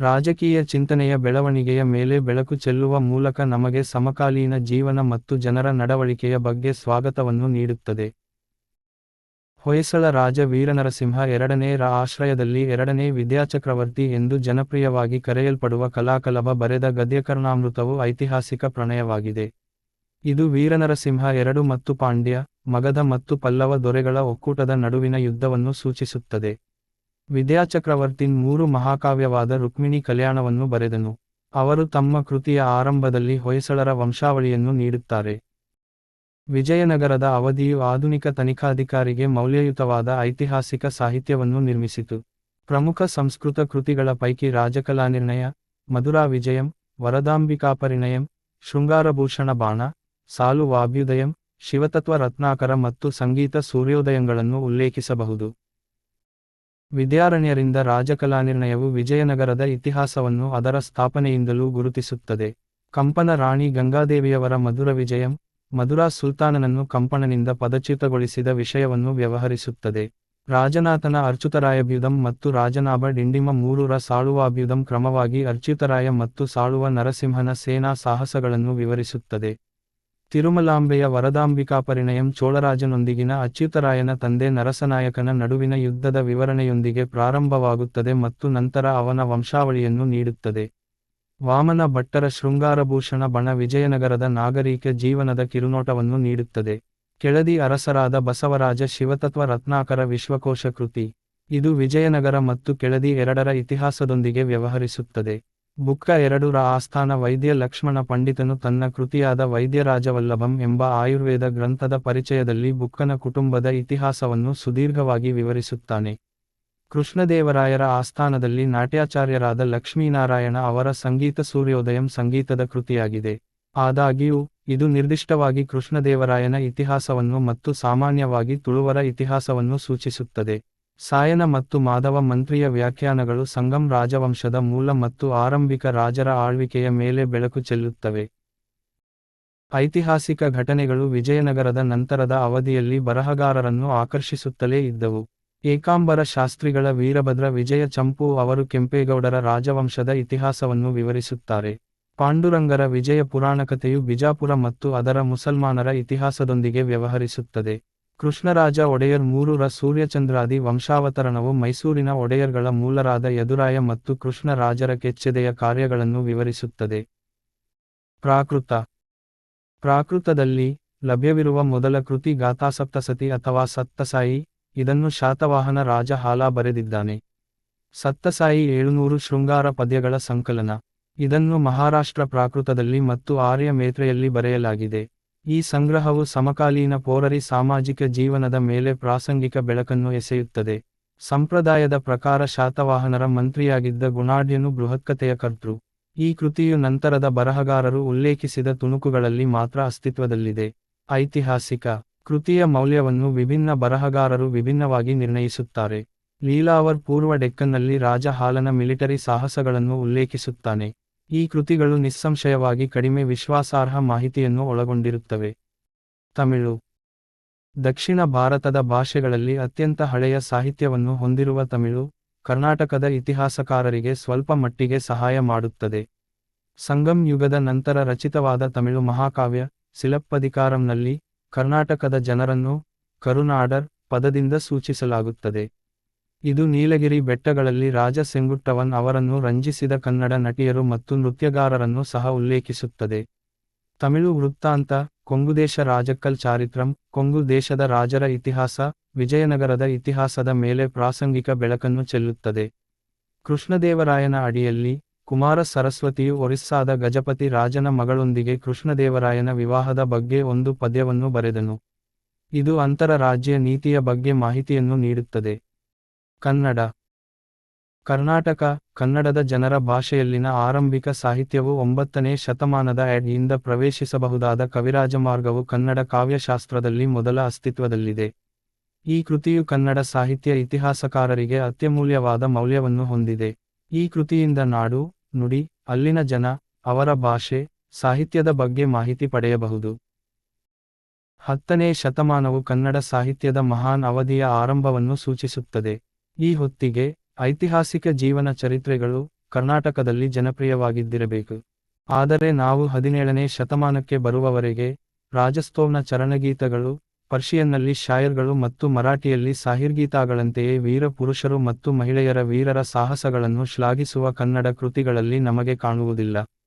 ರಾಜಕೀಯ ಚಿಂತನೆಯ ಬೆಳವಣಿಗೆಯ ಮೇಲೆ ಬೆಳಕು ಚೆಲ್ಲುವ ಮೂಲಕ ನಮಗೆ ಸಮಕಾಲೀನ ಜೀವನ ಮತ್ತು ಜನರ ನಡವಳಿಕೆಯ ಬಗ್ಗೆ ಸ್ವಾಗತವನ್ನು ನೀಡುತ್ತದೆ. ಹೊಯ್ಸಳ ರಾಜ ವೀರನರಸಿಂಹ ಎರಡನೇ ರ ಆಶ್ರಯದಲ್ಲಿ ಎರಡನೇ ವಿದ್ಯಾಚಕ್ರವರ್ತಿ ಎಂದು ಜನಪ್ರಿಯವಾಗಿ ಕರೆಯಲ್ಪಡುವ ಕಲಾಕಲಭ ಬರೆದ ಗದ್ಯಕರ್ಣಾಮೃತವು ಐತಿಹಾಸಿಕ ಪ್ರಣಯವಾಗಿದೆ. ಇದು ವೀರನರಸಿಂಹ ಎರಡು ಮತ್ತು ಪಾಂಡ್ಯ, ಮಗಧ ಮತ್ತು ಪಲ್ಲವ ದೊರೆಗಳ ಒಕ್ಕೂಟದ ನಡುವಿನ ಯುದ್ಧವನ್ನು ಸೂಚಿಸುತ್ತದೆ. ವಿದ್ಯಾಚಕ್ರವರ್ತಿನ್ ಮೂರು ಮಹಾಕಾವ್ಯವಾದ ರುಕ್ಮಿಣಿ ಕಲ್ಯಾಣವನ್ನು ಬರೆದನು. ಅವರು ತಮ್ಮ ಕೃತಿಯ ಆರಂಭದಲ್ಲಿ ಹೊಯ್ಸಳರ ವಂಶಾವಳಿಯನ್ನು ನೀಡುತ್ತಾರೆ. ವಿಜಯನಗರದ ಅವಧಿಯು ಆಧುನಿಕ ತನಿಖಾಧಿಕಾರಿಗೆ ಮೌಲ್ಯಯುತವಾದ ಐತಿಹಾಸಿಕ ಸಾಹಿತ್ಯವನ್ನು ನಿರ್ಮಿಸಿತು. ಪ್ರಮುಖ ಸಂಸ್ಕೃತ ಕೃತಿಗಳ ಪೈಕಿ ರಾಜಕಲಾ ನಿರ್ಣಯ ಮಧುರಾ ವಿಜಯಂ, ವರದಾಂಬಿಕಾಪರಿಣಯಂ, ಶೃಂಗಾರಭೂಷಣ ಬಾಣ, ಸಾಲು ವಾಭ್ಯುದಯಂ, ಶಿವತತ್ವ ರತ್ನಾಕರ ಮತ್ತು ಸಂಗೀತ ಸೂರ್ಯೋದಯಗಳನ್ನು ಉಲ್ಲೇಖಿಸಬಹುದು. ವಿದ್ಯಾರಣ್ಯರಿಂದ ರಾಜಕಲಾನಿರ್ಣಯವು ವಿಜಯನಗರದ ಇತಿಹಾಸವನ್ನು ಅದರ ಸ್ಥಾಪನೆಯಿಂದಲೂ ಗುರುತಿಸುತ್ತದೆ. ಕಂಪನ ರಾಣಿ ಗಂಗಾದೇವಿಯವರ ಮಧುರ ವಿಜಯಂ, ಮಧುರಾ ಸುಲ್ತಾನನನ್ನು ಕಂಪನನಿಂದ ಪದಚ್ಯುತಗೊಳಿಸಿದ ವಿಷಯವನ್ನು ವ್ಯವಹರಿಸುತ್ತದೆ. ರಾಜನಾಥನ ಅರ್ಚುತರಾಯಭ್ಯುದಂ ಮತ್ತು ರಾಜನಾಭ ಡಿಂಡಿಮ ಮೂರುರ ಸಾಳುವಾಭ್ಯುದಂ ಕ್ರಮವಾಗಿ ಅರ್ಚ್ಯುತರಾಯ ಮತ್ತು ಸಾಳುವ ನರಸಿಂಹನ ಸೇನಾ ಸಾಹಸಗಳನ್ನು ವಿವರಿಸುತ್ತದೆ. ತಿರುಮಲಾಂಬೆಯ ವರದಾಂಬಿಕಾಪರಿಣಯಂ ಚೋಳರಾಜನೊಂದಿಗಿನ ಅಚ್ಯುತರಾಯನ ತಂದೆ ನರಸನಾಯಕನ ನಡುವಿನ ಯುದ್ಧದ ವಿವರಣೆಯೊಂದಿಗೆ ಪ್ರಾರಂಭವಾಗುತ್ತದೆ ಮತ್ತು ನಂತರ ಅವನ ವಂಶಾವಳಿಯನ್ನು ನೀಡುತ್ತದೆ. ವಾಮನ ಭಟ್ಟರ ಶೃಂಗಾರಭೂಷಣ ಬಣ ವಿಜಯನಗರದ ನಾಗರಿಕ ಜೀವನದ ಕಿರುನೋಟವನ್ನು ನೀಡುತ್ತದೆ. ಕೆಳದಿ ಅರಸರಾದ ಬಸವರಾಜ ಶಿವತತ್ವ ರತ್ನಾಕರ ವಿಶ್ವಕೋಶ ಕೃತಿ. ಇದು ವಿಜಯನಗರ ಮತ್ತು ಕೆಳದಿ ಎರಡರ ಇತಿಹಾಸದೊಂದಿಗೆ ವ್ಯವಹರಿಸುತ್ತದೆ. ಬುಕ್ಕ ಎರಡುರ ಆಸ್ಥಾನ ವೈದ್ಯ ಲಕ್ಷ್ಮಣ ಪಂಡಿತನು ತನ್ನ ಕೃತಿಯಾದ ವೈದ್ಯರಾಜವಲ್ಲಭಂ ಎಂಬ ಆಯುರ್ವೇದ ಗ್ರಂಥದ ಪರಿಚಯದಲ್ಲಿ ಬುಕ್ಕನ ಕುಟುಂಬದ ಇತಿಹಾಸವನ್ನು ಸುದೀರ್ಘವಾಗಿ ವಿವರಿಸುತ್ತಾನೆ. ಕೃಷ್ಣದೇವರಾಯರ ಆಸ್ಥಾನದಲ್ಲಿ ನಾಟ್ಯಾಚಾರ್ಯರಾದ ಲಕ್ಷ್ಮೀನಾರಾಯಣ ಅವರ ಸಂಗೀತ ಸೂರ್ಯೋದಯಂ ಸಂಗೀತದ ಕೃತಿಯಾಗಿದೆ. ಆದಾಗ್ಯೂ, ಇದು ನಿರ್ದಿಷ್ಟವಾಗಿ ಕೃಷ್ಣದೇವರಾಯನ ಇತಿಹಾಸವನ್ನು ಮತ್ತು ಸಾಮಾನ್ಯವಾಗಿ ತುಳುವರ ಇತಿಹಾಸವನ್ನು ಸೂಚಿಸುತ್ತದೆ. ಸಾಯನ ಮತ್ತು ಮಾಧವ ಮಂತ್ರಿಯ ವ್ಯಾಖ್ಯಾನಗಳು ಸಂಗಮ್ ರಾಜವಂಶದ ಮೂಲ ಮತ್ತು ಆರಂಭಿಕ ರಾಜರ ಆಳ್ವಿಕೆಯ ಮೇಲೆ ಬೆಳಕು ಚೆಲ್ಲುತ್ತವೆ. ಐತಿಹಾಸಿಕ ಘಟನೆಗಳು ವಿಜಯನಗರದ ನಂತರದ ಅವಧಿಯಲ್ಲಿ ಬರಹಗಾರರನ್ನು ಆಕರ್ಷಿಸುತ್ತಲೇ ಇದ್ದವು. ಏಕಾಂಬರ ಶಾಸ್ತ್ರಿಗಳ ವೀರಭದ್ರ ವಿಜಯ ಚಂಪು ಅವರು ಕೆಂಪೇಗೌಡರ ರಾಜವಂಶದ ಇತಿಹಾಸವನ್ನು ವಿವರಿಸುತ್ತಾರೆ. ಪಾಂಡುರಂಗರ ವಿಜಯ ಪುರಾಣಕಥೆಯು ಬಿಜಾಪುರ ಮತ್ತು ಅದರ ಮುಸಲ್ಮಾನರ ಇತಿಹಾಸದೊಂದಿಗೆ ವ್ಯವಹರಿಸುತ್ತದೆ. ಕೃಷ್ಣರಾಜ ಒಡೆಯರ್ ಮೂರರ ಸೂರ್ಯಚಂದ್ರಾದಿ ವಂಶಾವತರಣವು ಮೈಸೂರಿನ ಒಡೆಯರ್ಗಳ ಮೂಲರಾದ ಯದುರಾಯ ಮತ್ತು ಕೃಷ್ಣರಾಜರ ಕೆಚ್ಚೆದೆಯ ಕಾರ್ಯಗಳನ್ನು ವಿವರಿಸುತ್ತದೆ. ಪ್ರಾಕೃತ. ಪ್ರಾಕೃತದಲ್ಲಿ ಲಭ್ಯವಿರುವ ಮೊದಲ ಕೃತಿ ಗಾಥಾಸಪ್ತಸತಿ ಅಥವಾ ಸತ್ತಸಾಯಿ ಇದನ್ನು ಶಾತವಾಹನ ರಾಜ ಹಾಲ ಬರೆದಿದ್ದಾನೆ. ಸತ್ತಸಾಯಿ ಏಳುನೂರು ಶೃಂಗಾರ ಪದ್ಯಗಳ ಸಂಕಲನ. ಇದನ್ನು ಮಹಾರಾಷ್ಟ್ರ ಪ್ರಾಕೃತದಲ್ಲಿ ಮತ್ತು ಆರ್ಯ ಮೇತ್ರೆಯಲ್ಲಿ ಬರೆಯಲಾಗಿದೆ. ಈ ಸಂಗ್ರಹವು ಸಮಕಾಲೀನ ಪೋರರಿ ಸಾಮಾಜಿಕ ಜೀವನದ ಮೇಲೆ ಪ್ರಾಸಂಗಿಕ ಬೆಳಕನ್ನು ಎಸೆಯುತ್ತದೆ. ಸಂಪ್ರದಾಯದ ಪ್ರಕಾರ ಶಾತವಾಹನರ ಮಂತ್ರಿಯಾಗಿದ್ದ ಗುಣಾಢ್ಯನು ಬೃಹತ್ಕತೆಯ ಕರ್ತೃ. ಈ ಕೃತಿಯು ನಂತರದ ಬರಹಗಾರರು ಉಲ್ಲೇಖಿಸಿದ ತುಣುಕುಗಳಲ್ಲಿ ಮಾತ್ರ ಅಸ್ತಿತ್ವದಲ್ಲಿದೆ. ಐತಿಹಾಸಿಕ ಕೃತಿಯ ಮೌಲ್ಯವನ್ನು ವಿಭಿನ್ನ ಬರಹಗಾರರು ವಿಭಿನ್ನವಾಗಿ ನಿರ್ಣಯಿಸುತ್ತಾರೆ. ಲೀಲಾವರ್ ಪೂರ್ವ ಡೆಕ್ಕನ್ನಲ್ಲಿ ರಾಜ ಹಾಲನ ಮಿಲಿಟರಿ ಸಾಹಸಗಳನ್ನು ಉಲ್ಲೇಖಿಸುತ್ತಾನೆ. ಈ ಕೃತಿಗಳು ನಿಸ್ಸಂಶಯವಾಗಿ ಕಡಿಮೆ ವಿಶ್ವಾಸಾರ್ಹ ಮಾಹಿತಿಯನ್ನು ಒಳಗೊಂಡಿರುತ್ತವೆ. ತಮಿಳು. ದಕ್ಷಿಣ ಭಾರತದ ಭಾಷೆಗಳಲ್ಲಿ ಅತ್ಯಂತ ಹಳೆಯ ಸಾಹಿತ್ಯವನ್ನು ಹೊಂದಿರುವ ತಮಿಳು, ಕರ್ನಾಟಕದ ಇತಿಹಾಸಕಾರರಿಗೆ ಸ್ವಲ್ಪ ಮಟ್ಟಿಗೆ ಸಹಾಯ ಮಾಡುತ್ತದೆ. ಸಂಗಮ್ ಯುಗದ ನಂತರ ರಚಿತವಾದ ತಮಿಳು ಮಹಾಕಾವ್ಯ ಸಿಲಪ್ಪದಿಕಾರಂನಲ್ಲಿ ಕರ್ನಾಟಕದ ಜನರನ್ನು ಕರುನಾಡರ್ ಪದದಿಂದ ಸೂಚಿಸಲಾಗುತ್ತದೆ. ಇದು ನೀಲಗಿರಿ ಬೆಟ್ಟಗಳಲ್ಲಿ ರಾಜ ಸೆಂಗುಟ್ಟವನ್ ಅವರನ್ನು ರಂಜಿಸಿದ ಕನ್ನಡ ನಟಿಯರು ಮತ್ತು ನೃತ್ಯಗಾರರನ್ನು ಸಹ ಉಲ್ಲೇಖಿಸುತ್ತದೆ. ತಮಿಳು ವೃತ್ತಾಂತ ಕೊಂಗುದೇಶ ರಾಜಕ್ಕಲ್ ಚಾರಿತ್ರಂ, ಕೊಂಗು ದೇಶದ ರಾಜರ ಇತಿಹಾಸ, ವಿಜಯನಗರದ ಇತಿಹಾಸದ ಮೇಲೆ ಪ್ರಾಸಂಗಿಕ ಬೆಳಕನ್ನು ಚೆಲ್ಲುತ್ತದೆ. ಕೃಷ್ಣದೇವರಾಯನ ಅಡಿಯಲ್ಲಿ, ಕುಮಾರ ಸರಸ್ವತಿಯು ಒರಿಸ್ಸಾದ ಗಜಪತಿ ರಾಜನ ಮಗಳೊಂದಿಗೆ ಕೃಷ್ಣದೇವರಾಯನ ವಿವಾಹದ ಬಗ್ಗೆ ಒಂದು ಪದ್ಯವನ್ನು ಬರೆದನು. ಇದು ಅಂತರರಾಜ್ಯ ನೀತಿಯ ಬಗ್ಗೆ ಮಾಹಿತಿಯನ್ನು ನೀಡುತ್ತದೆ. ಕನ್ನಡ. ಕರ್ನಾಟಕ, ಕನ್ನಡದ ಜನರ ಭಾಷೆಯಲ್ಲಿನ ಆರಂಭಿಕ ಸಾಹಿತ್ಯವು ಒಂಬತ್ತನೇ ಶತಮಾನದ ಎಡ್ ಪ್ರವೇಶಿಸಬಹುದಾದ ಕವಿರಾಜಮಾರ್ಗವು ಕನ್ನಡ ಕಾವ್ಯಶಾಸ್ತ್ರದಲ್ಲಿ ಮೊದಲ ಅಸ್ತಿತ್ವದಲ್ಲಿದೆ. ಈ ಕೃತಿಯು ಕನ್ನಡ ಸಾಹಿತ್ಯ ಇತಿಹಾಸಕಾರರಿಗೆ ಅತ್ಯಮೂಲ್ಯವಾದ ಮೌಲ್ಯವನ್ನು ಹೊಂದಿದೆ. ಈ ಕೃತಿಯಿಂದ ನಾಡು, ನುಡಿ, ಅಲ್ಲಿನ ಜನ, ಅವರ ಭಾಷೆ, ಸಾಹಿತ್ಯದ ಬಗ್ಗೆ ಮಾಹಿತಿ ಪಡೆಯಬಹುದು. ಹತ್ತನೇ ಶತಮಾನವು ಕನ್ನಡ ಸಾಹಿತ್ಯದ ಮಹಾನ್ ಅವಧಿಯ ಆರಂಭವನ್ನು ಸೂಚಿಸುತ್ತದೆ. ಈ ಹೊತ್ತಿಗೆ ಐತಿಹಾಸಿಕ ಜೀವನ ಚರಿತ್ರೆಗಳು ಕರ್ನಾಟಕದಲ್ಲಿ ಜನಪ್ರಿಯವಾಗಿದ್ದಿರಬೇಕು. ಆದರೆ ನಾವು ಹದಿನೇಳನೇ ಶತಮಾನಕ್ಕೆ ಬರುವವರೆಗೆ ರಾಜಸ್ತೋವ್ನ ಚರಣಗೀತಗಳು, ಪರ್ಷಿಯನ್ನಲ್ಲಿ ಶಾಯರ್ಗಳು ಮತ್ತು ಮರಾಠಿಯಲ್ಲಿ ಸಾಹಿರ್ಗೀತಾಗಳಂತೆಯೇ ವೀರ ಪುರುಷರು ಮತ್ತು ಮಹಿಳೆಯರ ವೀರರ ಸಾಹಸಗಳನ್ನು ಶ್ಲಾಘಿಸುವ ಕನ್ನಡ ಕೃತಿಗಳಲ್ಲಿ ನಮಗೆ ಕಾಣುವುದಿಲ್ಲ.